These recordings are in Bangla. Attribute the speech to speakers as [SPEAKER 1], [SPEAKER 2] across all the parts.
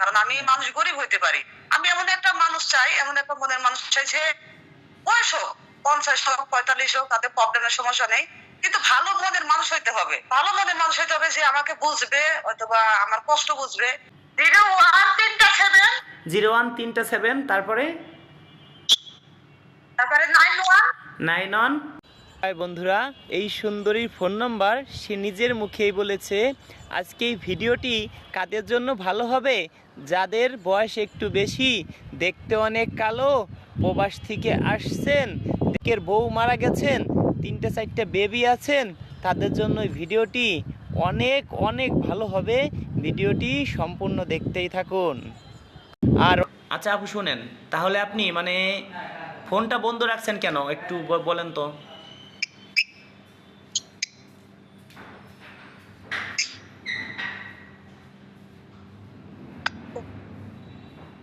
[SPEAKER 1] কারণ আমি মানুষ গরিব হইতে পারি। আমি এমন একটা মানুষ চাই এমন একটা মনের মানুষ চাই যে বয়স হোক পঞ্চাশ হোক পঁয়তাল্লিশ হোক তাতে প্রবলেমের সমস্যা নেই। কিন্তু ভালো মনের মানুষ হইতে হবে। ভালো মনের মানুষ হইতে হবে যে আমাকে বুঝবে অথবা আমার কষ্ট বুঝবে। জিরো ওয়ান তিনটা সেভেন
[SPEAKER 2] জিরো ওয়ান তিনটা সেভেন তারপরে?
[SPEAKER 1] তারপরে নাইন ওয়ান
[SPEAKER 2] নাইন হাই বন্ধুরা, এই সুন্দরীর ফোন নাম্বার সে নিজের মুখেই বলেছে। আজকে এই ভিডিওটি কাদের জন্য ভালো হবে? যাদের বয়স একটু বেশি, দেখতে অনেক কালো, প্রবাস থেকে আসছেন দিকের বউ মারা গেছেন, তিনটে চারটে বেবি আছেন, তাদের জন্য এই ভিডিওটি অনেক অনেক ভালো হবে। ভিডিওটি সম্পূর্ণ দেখতেই থাকুন। আর আচ্ছা আপু শুনেন, তাহলে আপনি মানে ফোনটা বন্ধ রাখছেন কেন? একটু বলেন তো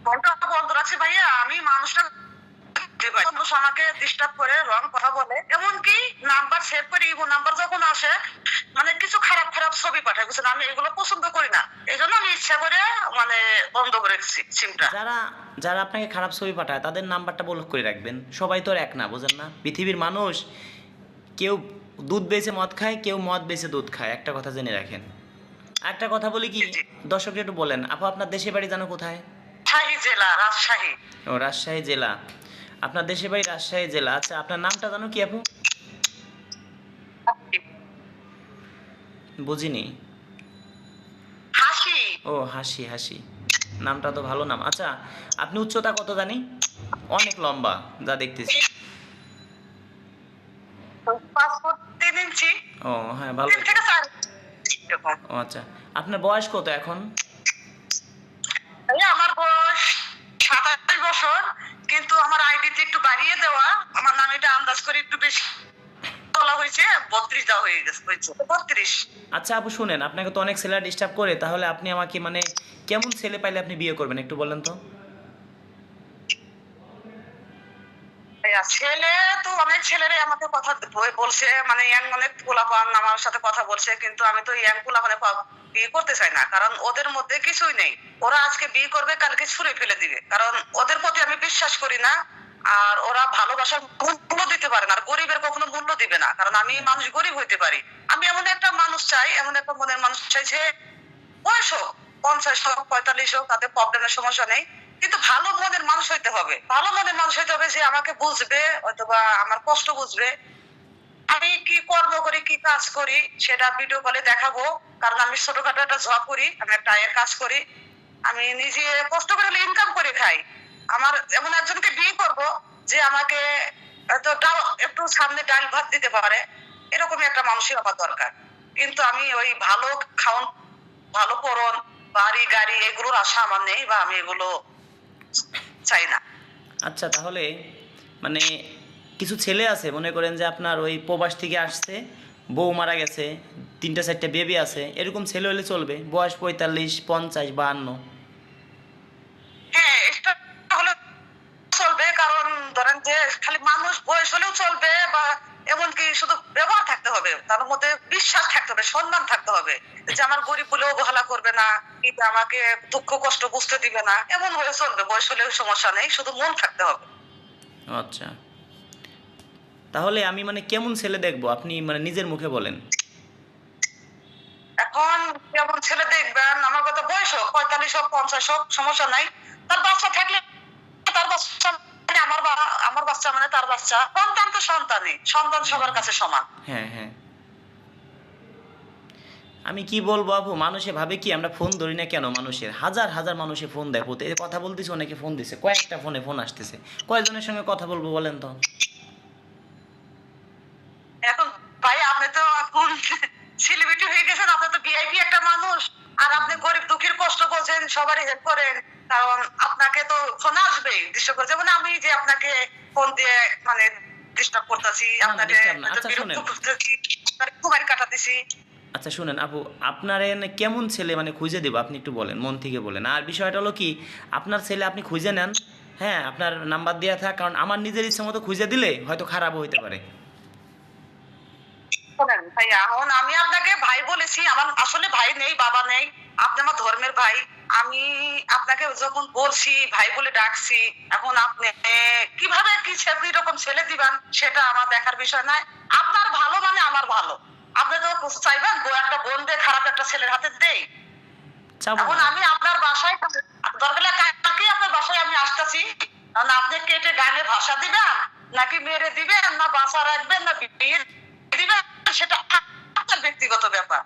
[SPEAKER 1] ফোনটা বন্ধ রাখছি ভাইয়া আমি মানুষটা মানুষ আমাকে করে কথা বলে। এমনকি নাম্বার সেভ করে ইমো নাম্বার যখন আসে মানে কিছু খারাপ খারাপ ছবি পাঠায় বুঝছেন? আমি এগুলো পছন্দ করি না। এই জন্য আমি ইচ্ছা করে মানে বন্ধ করে রেখেছি সিমটা
[SPEAKER 2] যারা যারা আপনাকে খারাপ ছবি পাঠায় তাদের নাম্বারটা ব্লক করে রাখবেন। সবাই তো আর এক না বোঝেন না? পৃথিবীর মানুষ কেউ দুধ বেচে মদ খায় কেউ মদ বেচে দুধ খায়। একটা কথা জেনে রাখেন। একটা কথা বলি কি? দর্শক একটু বলেন আপু আপনার দেশের বাড়ি জানো কোথায়?
[SPEAKER 1] রাজশাহী জেলা রাজশাহী।
[SPEAKER 2] ও রাজশাহী জেলা। আপনার দেশের বাড়ি রাজশাহী জেলা। আচ্ছা আপনার নামটা জানো কি আপু? বুঝিনি।
[SPEAKER 1] হাসি।
[SPEAKER 2] ও হাসি হাসি। নামটা তো ভালো নাম। আচ্ছা আপনি উচ্চতা কত জানি? অনেক লম্বা যা দেখতেছি। ও হ্যাঁ ভালো। ও আচ্ছা। আপনার বয়স কত এখন
[SPEAKER 1] এই আমার বয়স সাতাশ বছর কিন্তু আমার আইডিতে একটু বাড়িয়ে দেওয়া। আমার নাম এটা আন্দাজ করে একটু বেশি বলা হয়েছে বত্রিশ দেওয়া হয়ে গেছে বত্রিশ।
[SPEAKER 2] আচ্ছা আপু শুনেন আপনাকে তো অনেক ছেলেরা ডিস্টার্ব করে তাহলে আপনি আমাকে মানে কেমন ছেলে পাইলে আপনি বিয়ে করবেন একটু বলেন তো?
[SPEAKER 1] ছেলে তো অনেক ছেলেরাই আমাকে কথা বলছে মানে ইয়াং অনেক পোলাপান আমার সাথে কথা বলছে কিন্তু আমি তো ইয়াং পোলাপানে বিয়ে করতে চাই না কারণ ওদের মধ্যে কিছুই নেই। ওরা আজকে বিয়ে করবে কালকে ছুঁড়ে ফেলে দিবে। কারণ ওদের প্রতি আমি বিশ্বাস করি না আর ওরা ভালোবাসার মূল্য দিতে পারে না, আর গরিবের কখনো মূল্য দিবে না, কারণ আমি মানুষ গরিব হইতে পারি। আমি এমন একটা মানুষ চাই, এমন একটা মনের মানুষ চাই যে বয়স হোক, পঞ্চাশ হোক, পঁয়তাল্লিশ হোক, তাতে প্রবলেমের সমস্যা নেই, কিন্তু ভালো মনের মানুষ হইতে হবে। ভালো মনের মানুষ হইতে হবে যে আমাকে বুঝবে, অথবা আমার কষ্ট বুঝবে। আমি কি কর্ম করি, কি কাজ করি, সেটা ভিডিও কলে দেখাবো, কারণ আমি ছোটখাটো একটা জব করি, আমি একটা আয়ের কাজ করি। আমি নিজে কষ্ট করে ইনকাম করে খাই। আমার এমন একজনকে বিয়ে করব যে আমাকে হয়তো একটু সামনে ডাল ভাত দিতে পারে। এরকমই একটা মানুষের আমার দরকার। কিন্তু আমি ওই ভালো খাওন, ভালো পরন, বাড়ি, গাড়ি এগুলোর আশা আমার নেই বা আমি এগুলো চাই না।
[SPEAKER 2] আচ্ছা তাহলে মানে কিছু ছেলে আছে, মনে করেন যে আপনার ওই প্রবাস থেকে আসছে, বউ মারা গেছে, তিনটা, চারটে বেবি আছে, এরকম ছেলে হলে চলবে। বয়স পঁয়তাল্লিশ, পঞ্চাশ, বাহান্ন
[SPEAKER 1] হ্যাঁ এটা হলে চলবে কারণ ধরেন যে খালি মানুষ বয়স হলেও চলবে বা এমনকি শুধু ব্যবহার থাকতে হবে তার মধ্যে বিশ্বাস থাকতে হবে সম্মান থাকতে হবে যে আমার গরিব বলে অবহেলা করবে না কিন্তু আমাকে দুঃখ কষ্ট বুঝতে দিবে না এমন হলে চলবে বয়স হলেও সমস্যা নেই শুধু মন থাকতে হবে।
[SPEAKER 2] আচ্ছা। তাহলে আমি মানে কেমন ছেলে দেখব? আপনি মানে নিজের মুখে বলেন।
[SPEAKER 1] এখন যেমন ছেলে দেখবেন? আমার কথা বয়স হোক পঁয়তাল্লিশ হোক পঞ্চাশ হোক সমস্যা নাই। তার বাচ্চা থাকলে তার বাচ্চা বাচ্চা মানে তার বাচ্চা সন্তান তো সন্তানই সন্তান সবার কাছে সমান।
[SPEAKER 2] হ্যাঁ হ্যাঁ। আমি কি বলব আপু মানুষে ভাবে কি আমরা ফোন ধরি না কেন মানুষের? হাজার হাজার মানুষে ফোন দেয় প্রতি কথা বলতেছে অনেকে ফোন দিছে। কয়েকটা ফোনে ফোন আসতেছে। কয়েকজনের সঙ্গে কথা বলব বলেন তো?
[SPEAKER 1] এখন ভাই আপনি তো এখন সেলিব্রিটি হয়ে গেছেন আপনি তো ভিআইপি একটা মানুষ। আর আপনি গরিব দুঃখীর কষ্ট করছেন সবারই হেল্প করেন। কারণ আপনাকে তো ফোন আসবেই ডিস্টার্ব করে যেমন আমি যে আপনাকে ফোন দিয়ে মানে ডিস্টার্ব করতেছি
[SPEAKER 2] আচ্ছা।
[SPEAKER 1] করতেছি কুমারি কাটাতেছি।
[SPEAKER 2] আচ্ছা শুনেন আপু আপনার কেমন ছেলে মানে খুঁজে দেবো? আপনি একটু বলেন মন থেকে বলেন। আর বিষয়টা হলো কি আপনার ছেলে আপনি খুঁজে নেন হ্যাঁ আপনার নাম্বার দেওয়া থাক কারণ আমার নিজের ইচ্ছে মতো খুঁজে দিলে হয়তো খারাপও হইতে পারে।
[SPEAKER 1] শোনেন ভাইয়া এখন আমি আপনাকে ভাই বলেছি আমার আসলে ভাই নেই বাবা নেই আপনি আমার ধর্মের ভাই। আমি আপনাকে যখন বলছি ভাই বলে ডাকছি এখন আপনি কীভাবে কি ছেলে রকম ছেলে দিবেন সেটা আমার দেখার বিষয় নয়। আপনার ভালো মানে আমার ভালো। আপনি তো চাইবেন একটা বোন দিয়ে খারাপ একটা ছেলের হাতে দেই। এখন আমি আপনার বাসায় আপনার বাসায় আমি আসতেছি। কারণ আপনি কেটে গানে ভাষা দিবেন নাকি মেরে দিবেন না বাসা রাখবেন না বিয়ে দিবেন সেটা আপনার ব্যক্তিগত ব্যাপার।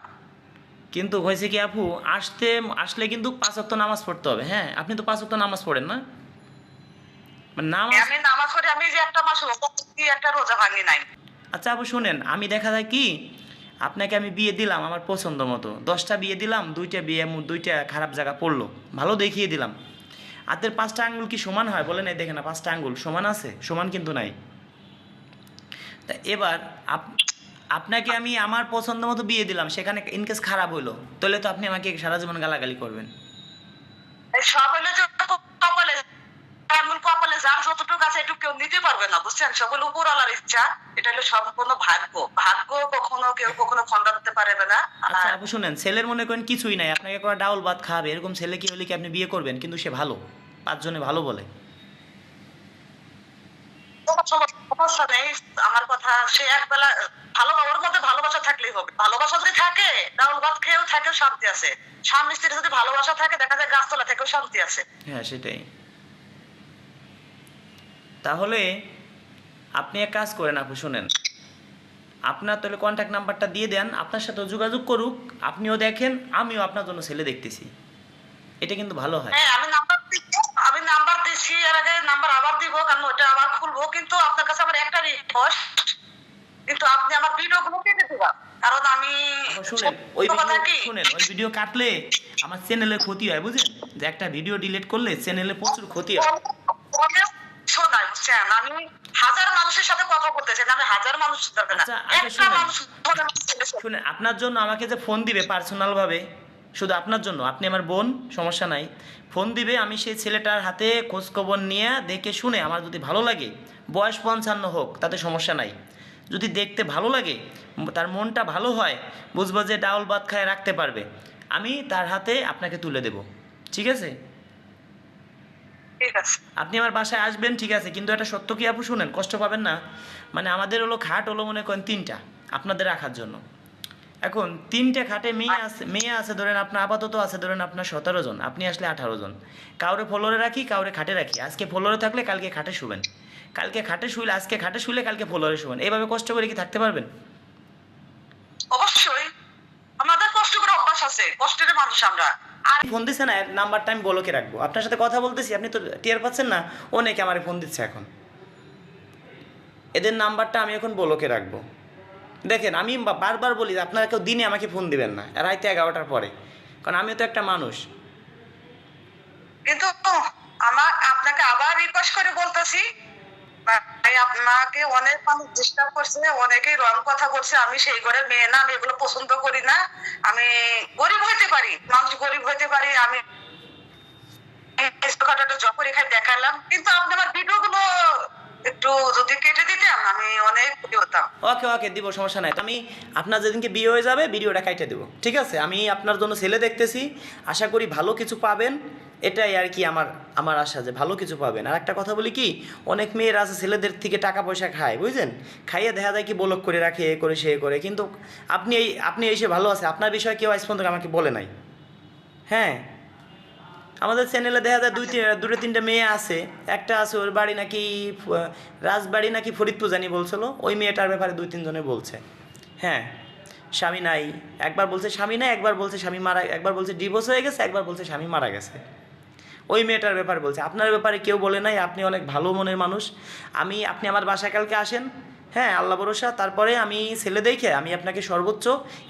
[SPEAKER 2] কিন্তু হয়েছে কি আপু আসতে আসলে কিন্তু পাঁচ ওয়াক্ত নামাজ পড়তে হবে হ্যাঁ? আপনি তো পাঁচ ওয়াক্ত নামাজ পড়েন না? মানে নামাজ
[SPEAKER 1] আমি নামাজ পড়ে আমি যে একটা মাস একটা রোজা ভাঙি নাই।
[SPEAKER 2] আচ্ছা আপু শুনেন আমি দেখা যায় কি আপনাকে আমি বিয়ে দিলাম আমার পছন্দ মতো। দশটা বিয়ে দিলাম দুইটা বিয়ে দুইটা খারাপ জায়গা পড়ল। ভালো দেখিয়ে দিলাম। হাতের পাঁচটা আঙ্গুল কি সমান হয়? বলে নাই দেখে না পাঁচটা আঙ্গুল সমান আছে? সমান কিন্তু নাই। তা এবার আপ- আপনাকে আমি আমার পছন্দ মতো বিয়ে দিলাম সেখানে ইনকেস খারাপ হইল তাহলে তো আপনি আমাকে সারা জীবন গালাগালি করবেন।
[SPEAKER 1] সব হলে যে কপালে এমন কপালে যার যতটুকু আছে এটুকু কেউ নিতে পারবে না বুঝছেন? সকল উপরওয়ালার ইচ্ছা এটা হলো সম্পূর্ণ ভাগ্য। ভাগ্য কখনো কেউ কখনো খন্ডাতে পারবে না।
[SPEAKER 2] আচ্ছা আপু শুনেন ছেলের মনে করেন কিছুই নাই আপনাকে ডাউল ভাত খাওয়াবে এরকম ছেলে কি হলে কি আপনি বিয়ে করবেন? কিন্তু সে ভালো পাঁচজনে ভালো বলে।
[SPEAKER 1] সমস্যা- সমস্যা নেই। আমার কথা সে একবেলা ভালো ওর মধ্যে ভালোবাসা থাকলেই হবে। ভালোবাসা যদি থাকে ডাউল ভাত খেয়েও শান্তি আছে। স্বামী স্ত্রীর যদি ভালোবাসা থাকে দেখা যায় গাছতলা থেকেও শান্তি আছে।
[SPEAKER 2] হ্যাঁ সেটাই। তাহলে আপনি এক কাজ করেন আপু শুনেন। আপনার তাহলে কন্ট্যাক্ট নাম্বারটা দিয়ে দেন আপনার সাথে যোগাযোগ করুক আপনিও দেখেন আমিও আপনার জন্য ছেলে দেখতেছি। এটা কিন্তু ভালো হয়।
[SPEAKER 1] হ্যাঁ নাম্বার আবার দিব কারণ ওটা আবার খুলবো। কিন্তু আপনার কাছে আমার একটা রিকোয়েস্ট কিন্তু আপনি আমার ভিডিও গুলো কেটে দিবেন। কারণ আমি
[SPEAKER 2] শুনেন ওই ভিডিও শুনেন ওই ভিডিও কাটলে আমার চ্যানেলে ক্ষতি হয় বুঝেন যে একটা ভিডিও ডিলিট করলে চ্যানেলে প্রচুর ক্ষতি হয়।
[SPEAKER 1] শোনায় বুঝছেন আমি হাজার মানুষের সাথে কথা বলতেছি আমি হাজার মানুষ দরকার না।
[SPEAKER 2] আচ্ছা, আচ্ছা,
[SPEAKER 1] একটা মানুষ ধরে আমার ছেলে ছেলে।
[SPEAKER 2] শুনে আপনার জন্য আমাকে যে ফোন দিবে পার্সোনালভাবে শুধু আপনার জন্য আপনি আমার বোন সমস্যা নাই। ফোন দিবে আমি সেই ছেলেটার হাতে খোঁজখবর নিয়ে দেখে শুনে আমার যদি ভালো লাগে বয়স পঞ্চান্ন হোক তাতে সমস্যা নাই। যদি দেখতে ভালো লাগে তার মনটা ভালো হয় বুঝব যে ডাউল ভাত খায় রাখতে পারবে। আমি তার হাতে আপনাকে তুলে দেব। ঠিক আছে?
[SPEAKER 1] ঠিক আছে।
[SPEAKER 2] আপনি আমার বাসায় আসবেন ঠিক আছে কিন্তু একটা সত্য কি আপু শুনেন? কষ্ট পাবেন না। মানে আমাদের হলো খাট হলো মনে করেন তিনটা আপনাদের রাখার জন্য। এখন তিনটে খাটে মেয়ে আছে মেয়ে আছে ধরেন আপনার আপাতত আছে ধরেন আপনার সতেরো জন আপনি আসলে আঠারো জন। কাউরে ফ্লোরে রাখি কাউরে খাটে রাখি। আজকে ফ্লোরে থাকলে কালকে খাটে শুবেন। কালকে খাটে শুইলে আজকে খাটে শুলে কালকে ফ্লোরে শুবেন। এইভাবে কষ্ট করে কি থাকতে পারবেন?
[SPEAKER 1] অবশ্যই। আমাদের কষ্ট করে অভ্যাস আছে কষ্টের মানুষ আমরা। আর
[SPEAKER 2] ফোন দিচ্ছে না নাম্বারটা আমি বলকে রাখব। আপনার সাথে কথা বলতেছি আপনি তো টের পাচ্ছেন না অনেকে আমার ফোন দিচ্ছে এখন। এদের নাম্বারটা আমি এখন বলকে রাখব। দেখেন, আমি বারবার বলি আপনারা কেউ দিনে আমাকে ফোন দিবেন না, রাইতে এগারোটার পরে। কারণ আমিও তো একটা মানুষ।
[SPEAKER 1] কিন্তু আমার, আপনাকে আবার রিকোয়েস্ট করে বলতেছি আপনাকে অনেক মানুষ ডিস্টার্ব করছে, অনেকেই রং কথা বলছে, আমি সেই ঘরের মেয়ে না, আমি এগুলো পছন্দ করি না। আমি গরিব হইতে পারি, মানুষ গরিব হইতে পারি, আমি জব দেখালাম, কিন্তু আপনি আমার ভিডিও গুলো একটু যদি কেটে দিতেন, আমি অনেক হতাম।
[SPEAKER 2] ওকে ওকে, দিব, সমস্যা নাই। আমি আপনার যেদিনকে বিয়ে হয়ে যাবে, ভিডিওটা কাইটে দেবো। ঠিক আছে? আমি আপনার জন্য ছেলে দেখতেছি। আশা করি ভালো কিছু পাবেন। এটাই আর কি আমার আমার আশা যে ভালো কিছু পাবেন। আর একটা কথা বলি কি, অনেক মেয়েরা আছে ছেলেদের থেকে টাকা পয়সা খায়, বুঝলেন? খাইয়ে দেখা যায় কি বলক করে রাখে, এ করে, সে করে। কিন্তু আপনি এই, আপনি এসে ভালো আছে। আপনার বিষয়ে কেউ আজ পর্যন্ত আমাকে বলে নাই। হ্যাঁ? আমাদের চ্যানেলে দেখা যায় দুই দুটো তিনটে মেয়ে আছে। একটা আছে ওর বাড়ি নাকি রাজবাড়ি নাকি ফরিদপুর জানি বলছিল। ওই মেয়েটার ব্যাপারে দুই, তিনজনে বলছে। হ্যাঁ স্বামী নাই। একবার বলছে স্বামী নাই, একবার বলছে স্বামী মারা, একবার বলছে ডিভোর্স হয়ে গেছে, একবার বলছে স্বামী মারা গেছে। ওই মেয়েটার ব্যাপারে বলছে। আপনার ব্যাপারে কেউ বলে নাই, আপনি অনেক ভালো মনের মানুষ। আমি, আপনি আমার বাসায় কালকে আসেন। হ্যাঁ আল্লাহ ভরসা। তারপরে আমি ছেলে দেখে আমি আপনাকে সর্বোচ্চ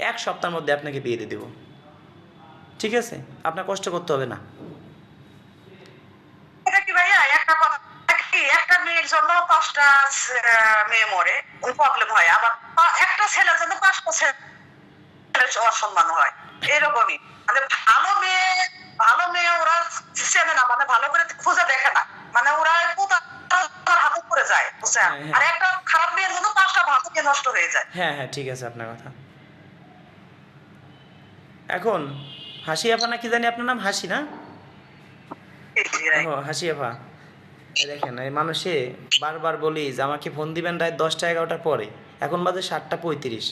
[SPEAKER 2] এক সপ্তাহের মধ্যে আপনাকে বিয়ে দিয়ে দেবো। ঠিক আছে? আপনার কষ্ট করতে হবে না
[SPEAKER 1] এটা কি ভাইয়া একটা কথা কি একটা মেয়ের জন্য পাঁচটা মেয়ে মরে প্রবলেম হয়। আবার একটা ছেলের জন্য পাঁচটা ছেলের অসম্মান হয়। এরকমই। মানে ভালো মেয়ে ভালো মেয়ে ওরা চেনে না মানে ভালো করে খুঁজে দেখে না। মানে ওরা হাতে পড়ে যায় বুঝছেন?
[SPEAKER 2] হ্যাঁ, হ্যাঁ।
[SPEAKER 1] আর একটা খারাপ মেয়ের জন্য পাঁচটা ভালো মেয়ে নষ্ট হয়ে যায়।
[SPEAKER 2] হ্যাঁ হ্যাঁ ঠিক আছে আপনার কথা। এখন হাসি আপা না কি জানি আপনার নাম? হাসি না? হাসি আপা দেখেন এই মানুষে বারবার বলি যে আমাকে ফোন দিবেন রাত দশটা এগারোটার পরে। এখন বাজে সাতটা পঁয়ত্রিশ।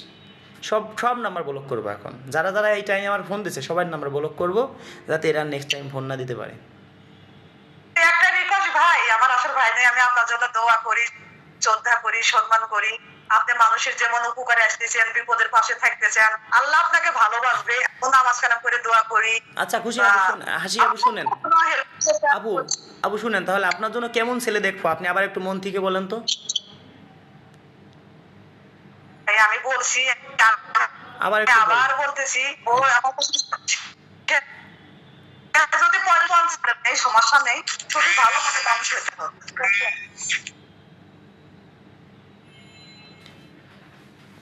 [SPEAKER 2] সব সব নাম্বার ব্লক করব এখন। যারা যারা এই টাইমে আমার ফোন দিচ্ছে সবার নাম্বার ব্লক করব যাতে এরা নেক্সট টাইম ফোন না দিতে পারে।
[SPEAKER 1] একটা রিকোয়েস্ট ভাই আমার আসল ভাই নেই আমি আপনার জন্য দোয়া করি শ্রদ্ধা করি সম্মান করি। আপনি মানুষের যেমন উপকারে আসতেছেন বিপদের পাশে থাকতেছেন আল্লাহ আপনাকে ভালোবাসবে। নামাজ কালাম করে দোয়া করি।
[SPEAKER 2] আচ্ছা খুশি হাসি শুনেন। আপু আপু শুনেন তাহলে আপনার জন্য কেমন ছেলে দেখব? আপনি আবার একটু মন থেকে বলেন তো।
[SPEAKER 1] আমি বলছি
[SPEAKER 2] আবার
[SPEAKER 1] আবার বলতেছি ও যদি পরে সমস্যা নেই। শুধু ভালো মনে মানুষ হতে হবে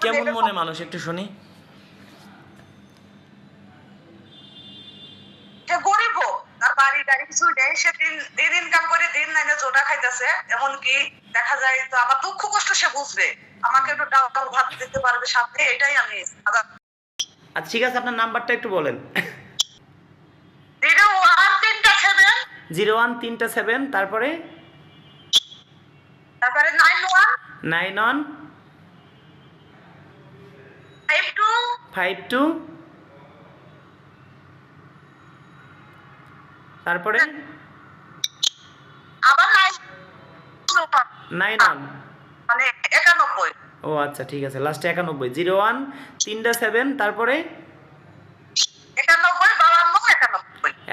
[SPEAKER 2] কেমন মনে মানুষ একটু শুনি
[SPEAKER 1] সে গরিব হোক তার কিছু সে দিন দিন ইনকাম করে দিন নাইলে জোটা খাইতেছে। এমনকি দেখা যায় তো আমার দুঃখ কষ্ট সে বুঝবে। আমাকে একটু ডাল ডাল ভাত দিতে পারবে সাথে এটাই আমি
[SPEAKER 2] আচ্ছা ঠিক আছে আপনার নাম্বারটা একটু বলেন।
[SPEAKER 1] জিরো ওয়ান তিনটা সেভেন।
[SPEAKER 2] জিরো ওয়ান তিনটা সেভেন তারপরে?
[SPEAKER 1] তারপরে nine one.
[SPEAKER 2] Nine one
[SPEAKER 1] five two.
[SPEAKER 2] Five two তারপরে?
[SPEAKER 1] Nine
[SPEAKER 2] one.
[SPEAKER 1] মানে একানব্বই।
[SPEAKER 2] ও আচ্ছা ঠিক আছে লাস্টে একানব্বই। জিরো ওয়ান তিনটা সেভেন তারপরে?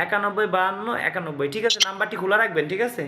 [SPEAKER 2] একানব্বই বাহান্ন একানব্বই। ঠিক আছে নাম্বারটি খোলা রাখবেন ঠিক আছে?